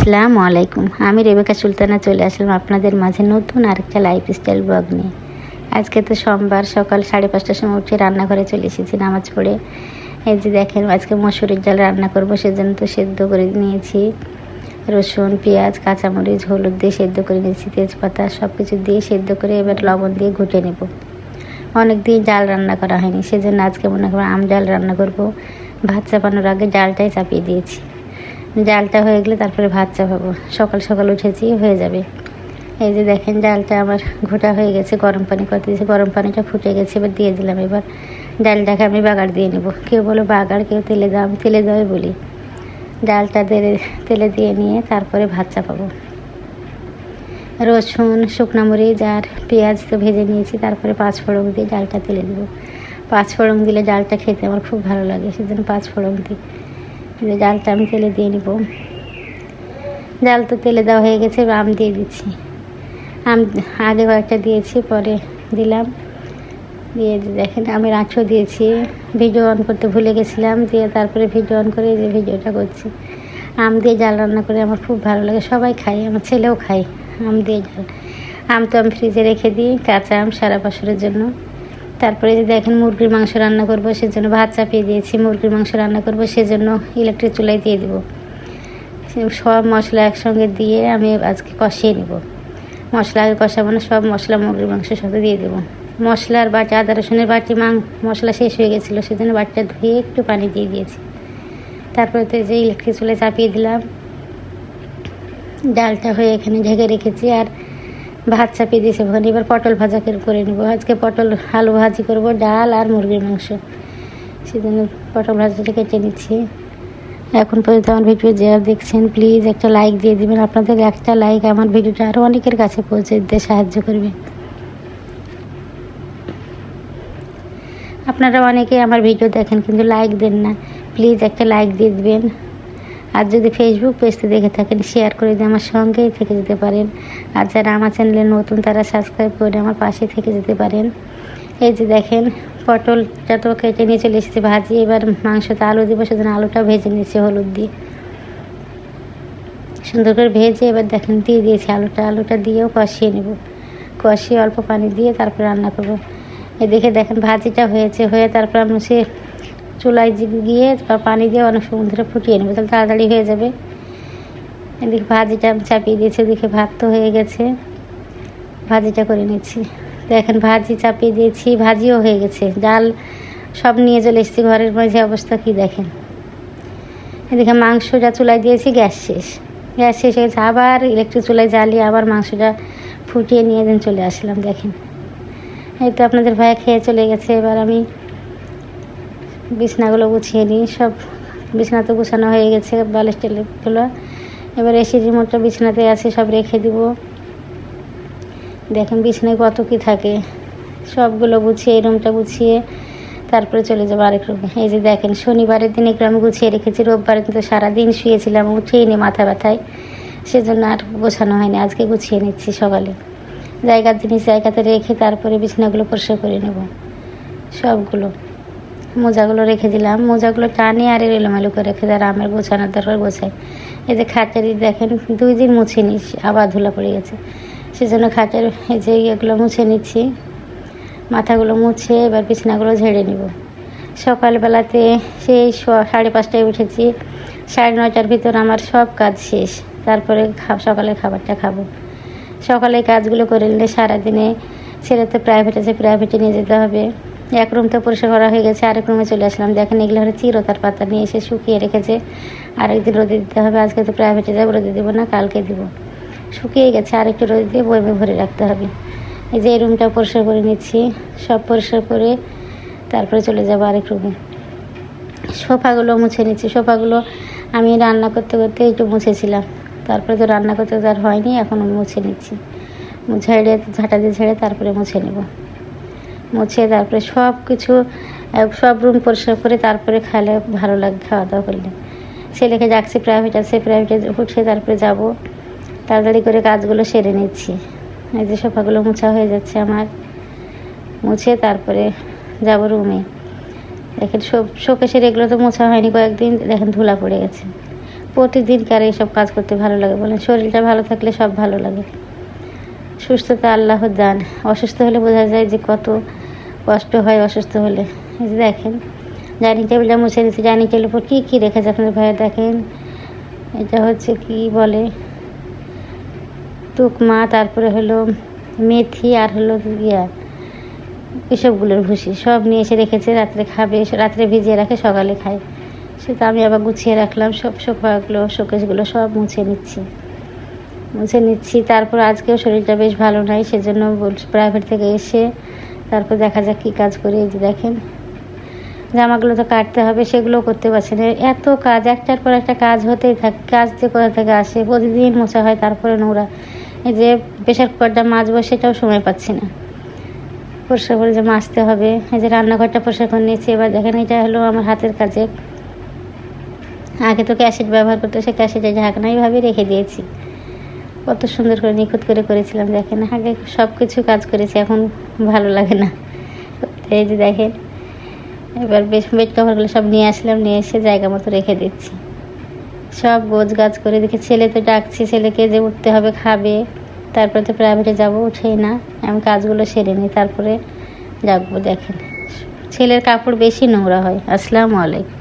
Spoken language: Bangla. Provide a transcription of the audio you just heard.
আসসালামু আলাইকুম আমি রেবেকা সুলতানা চলে আসলাম আপনাদের মাঝে নতুন আরেকটা লাইফস্টাইল ব্লগ নিয়ে। আজকে তো সোমবার, সকাল সাড়ে পাঁচটার সময় উঠে রান্নাঘরে চলে এসেছি নামাজ পড়ে। এই যে দেখেন, আজকে মসুরির ডাল রান্না করব, সেজন্য তো সেদ্ধ করে নিয়েছি। রসুন, পেঁয়াজ, কাঁচামরিচ, হলুদ দিয়ে সেদ্ধ করে নিয়েছি, তেজপাতা সব কিছু দিয়ে সেদ্ধ করে এবার লবণ দিয়ে ঘুটে নেব। অনেক দিন ডাল রান্না করা হয়নি, সেজন্য আজকে মনে করব আম ডাল রান্না করব। ভাত চাপানোর আগে ডালটাই চাপিয়ে দিয়েছি। ডালটা হয়ে গেলে তারপরে ভাত চাপাবো। সকাল সকাল উঠেছি, হয়ে যাবে। এই যে দেখেন ডালটা আমার ঘোটা হয়ে গেছে, গরম পানি করতে দিয়েছি। গরম পানিটা ফুটে গেছে, এবার দিয়ে দিলাম এবার। ডালটাকে আমি বাগার দিয়ে নেব। কেউ বলো বাগার, কেউ তেলে দাও, আমি তেলে দেওয়াই বলি। ডালটা তেলে তেলে দিয়ে নিয়ে তারপরে ভাত চাপাবো। রসুন, শুকনো মরিচ আর পেঁয়াজ তো ভেজে নিয়েছি, তারপরে পাঁচ ফোড়ন দিয়ে ডালটা তেলে দেবো পাঁচ ফোড়ন দিলে ডালটা খেতে আমার খুব ভালো লাগে, সেজন্য পাঁচ ফোড়ন দিই। যে ডালটা আমি তেলে দিয়ে নিব। জাল তো তেলে দেওয়া হয়ে গেছে আম দিয়ে দিচ্ছি। আম আগে কয়েকটা দিয়েছি, পরে দিলাম। দিয়ে দেখেন আমি আঁচও দিয়েছি। ভিডিও অন করতে ভুলে গেছিলাম, দিয়ে তারপরে ভিডিও অন করে যে ভিডিওটা করছি। আম দিয়ে জাল রান্না করে আমার খুব ভালো লাগে, সবাই খায়, আমার ছেলেও খায় আম দিয়ে জাল। আম তো আমি ফ্রিজে রেখে দিই, কাঁচা আম সারা বছরের জন্য। তারপরে যে দেখেন মুরগির মাংস রান্না করব, সেজন্য ভাত চাপিয়ে দিয়েছি। মুরগির মাংস রান্না করব, সেজন্য ইলেকট্রিক চুলায় দিয়ে দেবো। সব মশলা একসঙ্গে দিয়ে আমি আজকে কষিয়ে নেব। মশলা আগে কষাবো না, সব মশলা মুরগির মাংসের সাথে দিয়ে দেবো। মশলার বাটি, আদা, রসুনের বাটি, মাং, মশলা শেষ হয়ে গেছিল, সেজন্য বাটিটা ধুয়ে একটু পানি দিয়ে দিয়েছি। তারপরে তো যে ইলেকট্রিক চুলায় চাপিয়ে দিলাম। ডালটা হয়ে এখানে ঢেকে রেখেছি, আর ভাত চাপিয়ে দিয়েছে। ওখানে এবার পটল ভাজা করে- করে নেব। আজকে পটল, আলু ভাজি করব, ডাল আর মুরগির মাংস। সেজন্য পটল ভাজাটা কেটে নিচ্ছি। এখন পর্যন্ত আমার ভিডিও যারা দেখছেন প্লিজ একটা লাইক দিয়ে দিবেন। আপনাদের একটা লাইক আমার ভিডিওটা আরও অনেকের কাছে পৌঁছে দিতে সাহায্য করবে। আপনারা অনেকে আমার ভিডিও দেখেন, কিন্তু লাইক দেন না। প্লিজ একটা লাইক দিয়ে দিবেন। আর যদি ফেসবুক পেজতে দেখে থাকেন শেয়ার করে দিয়ে আমার সঙ্গেই থেকে যেতে পারেন। আর যারা আমার চ্যানেলে নতুন, তারা সাবস্ক্রাইব করে আমার পাশে থেকে যেতে পারেন। এই যে দেখেন, পটলটা তো কেটে নিয়ে চলে এসেছে ভাজি। এবার মাংসতে আলু দিব, সেজন্য আলুটা ভেজে নিয়েছি, হলুদ দিয়ে। সুন্দর করে ভেজে এবার দেখেন, দিয়ে দিয়েছি আলুটা। আলুটা দিয়েও কষিয়ে নেব। কষিয়ে অল্প পানি দিয়ে তারপর রান্না করব। এ দেখে দেখেন, ভাজিটা হয়েছে। হয়ে তারপর আমি সে চুলায় গিয়ে পানি দিয়ে অনেক সময় ধরে ফুটিয়ে নেব, তাহলে তাড়াতাড়ি হয়ে যাবে। এদিকে ভাজিটা চাপিয়ে দিয়েছি, ওদিকে ভাত তো হয়ে গেছে। ভাজিটা করে নিচ্ছি। দেখেন, ভাজি চাপিয়ে দিয়েছি, ভাজিও হয়ে গেছে। ডাল সব নিয়ে চলে এসেছি, ঘরের মাঝে অবস্থা কি দেখেন? এদিকে মাংসটা চুলায় দিয়েছি, গ্যাস শেষ। গ্যাস শেষ হয়ে গেছে, আবার ইলেকট্রিক চুলায় জ্বালিয়ে আবার মাংসটা ফুটিয়ে নিয়ে দিন চলে আসলাম, দেখেন। এই তো আপনাদের ভাইয়া খেয়ে চলে গেছে, এবার আমি বিছনাগুলো গুছিয়ে নিই, সব বিছনা তো গুছানো হয়ে গেছে, বালিশ টেলিগুলো এবার এসি রিমোটটা বিছনাতে আছে, সব রেখে দিব। দেখেন বিছনায় কত কি থাকে। সবগুলো গুছিয়ে, এই রুমটা গুছিয়ে তারপরে চলে যাব আরেক রুমে। এই যে দেখেন, শনিবারের দিন একটু আমি গুছিয়ে রেখেছি, রোববারে কিন্তু সারাদিন শুয়েছিলাম, উঠেই নি মাথা ব্যথায়। সেজন্য আর গোছানো হয়নি, আজকে গুছিয়ে নিচ্ছি সকালে। জায়গার জিনিস জায়গাতে রেখে তারপরে বিছানাগুলো পরিষ্কার করে নেব। সবগুলো। মোজাগুলো রেখে দিলাম। মোজাগুলো টানে আর এলোমেলো করে রেখে দেয় আমার গোছানোর দরকার গোছাই এই যে খাঁচারি দেখেন, দুই দিন মুছে নিস আবার ধুলা পড়ে গেছে। সেজন্য খাটের এই যে ইয়েগুলো মুছে নিচ্ছি। মাথাগুলো মুছে এবার বিছানাগুলো ঝেড়ে নিব। সকালবেলাতে সেই সাড়ে পাঁচটায় উঠেছি। সাড়ে নয়টার ভিতর আমার সব কাজ শেষ। তারপরে সকালে খাবারটা খাব। সকালে কাজগুলো করে নিলে সারাদিনে ছেলে তো প্রাইভেট আছে প্রাইভেটে নিয়ে যেতে হবে। এক রুম তো পরিষ্কার করা হয়ে গেছে, আরেক রুমে চলে আসলাম। দেখেন এগুলো হলো চিরতার পাতা, নিয়ে এসে শুকিয়ে রেখেছে। আরেকদিন রোদে দিতে হবে, আজকে তো প্রাইভেটে যাব, রোদে দেবো না, কালকে দিব। শুকিয়ে গেছে আর একটু রোদ দিয়ে বইমে ভরে রাখতে হবে। এই যে এই রুমটা পরিষ্কার করে নিচ্ছি, সব পরিষ্কার করে তারপরে চলে যাব আরেক রুমে। সোফাগুলো মুছে নিচ্ছি, সোফাগুলো আমি রান্না করতে করতে একটু মুছেছিলাম। তারপরে তো রান্না করতে তো আর হয়নি, এখন মুছে নিচ্ছি। ঝেড়ে ঝাঁটা দিয়ে ঝেড়ে তারপরে মুছে নেব। মুছে, তারপরে সব কিছু সব রুম পরিষ্কার করে তারপরে খাইলে ভালো লাগে খাওয়া দাওয়া করলে। ছেলেকে যাচ্ছি প্রাইভেট আছে প্রাইভেটে উঠে তারপরে যাব। তাড়াতাড়ি করে কাজগুলো সেরে নিচ্ছি। এই যে সোফাগুলো মোছা হয়ে যাচ্ছে আমার। মুছে তারপরে যাব রুমে দেখেন শোকেশের এগুলো তো মোছা হয়নি কয়েকদিন, দেখেন ধুলা পড়ে গেছে। প্রতিদিনকার এইসব কাজ করতে ভালো লাগে বলেন, শরীরটা ভালো থাকলে সব ভালো লাগে। সুস্থতা আল্লাহ দান। অসুস্থ হলে বোঝা যায় যে কত কষ্ট হয়, অসুস্থ হলে। এই যে দেখেন, ডাইনিং টেবিলটা মুছে দিচ্ছি ডাইনিং টেবিলের উপর কী কী রেখেছে আপনাদের ভাইয়া? দেখেন, এটা হচ্ছে কি বলে? তুকমা তারপরে হলো মেথি, আর হলো ইয়া, এসবগুলোর ভুসি। সব নিয়ে এসে রেখেছে, রাত্রে খাবে, রাত্রে ভিজিয়ে রাখে, সকালে খায়। সেটা আমি আবার গুছিয়ে রাখলাম, সব সোফাগুলো শোকেসগুলো সব মুছে নিচ্ছি। মুছে নিচ্ছি, তারপর আজকেও শরীরটা বেশ ভালো নাই, সেজন্য প্রাইভেট থেকে এসে তারপর দেখা যাক কী কাজ করি, এই যে দেখেন। জামাগুলো তো কাটতে হবে সেগুলো করতে পারছি না। এত কাজ, একটার পর একটা কাজ হতেই থাকে, কাজ যে কোথা থেকে আসে, প্রতিদিন মোছা হয়, তারপরে নোংরা। এই যে প্রেশার কুকারটা মাজবো, সেটাও সময় পাচ্ছি না। পরিষ্কার করে যে মাজতে হবে। এই যে রান্নাঘরটা পরিষ্কার করে নিয়েছি, এবার দেখেন এটা হলো আমার হাতের কাজে। আগে তো ক্যাসেট ব্যবহার করতে, সে ক্যাসেটে ঢাকনা এইভাবে রেখে দিয়েছি। কত সুন্দর করে নিখুঁত করে করেছিলাম, দেখেন, আগে সব কিছু কাজ করেছি, এখন ভালো লাগে না। এই যে দেখেন, এবার বেশ বেড কভারগুলো সব নিয়ে আসলাম, নিয়ে এসে জায়গা মতো রেখে দিচ্ছি। সব গোছ গাছ করে দেখে, ছেলে তো ডাকছি ছেলেকে যে উঠতে হবে, খাবে। তারপরে তো প্রাইভেটে যাব, উঠেই না, আমি কাজগুলো সেরে নিই, তারপরে যাব দেখেন। ছেলের কাপড় বেশি নোংরা হয়, আসসালামু আলাইকুম।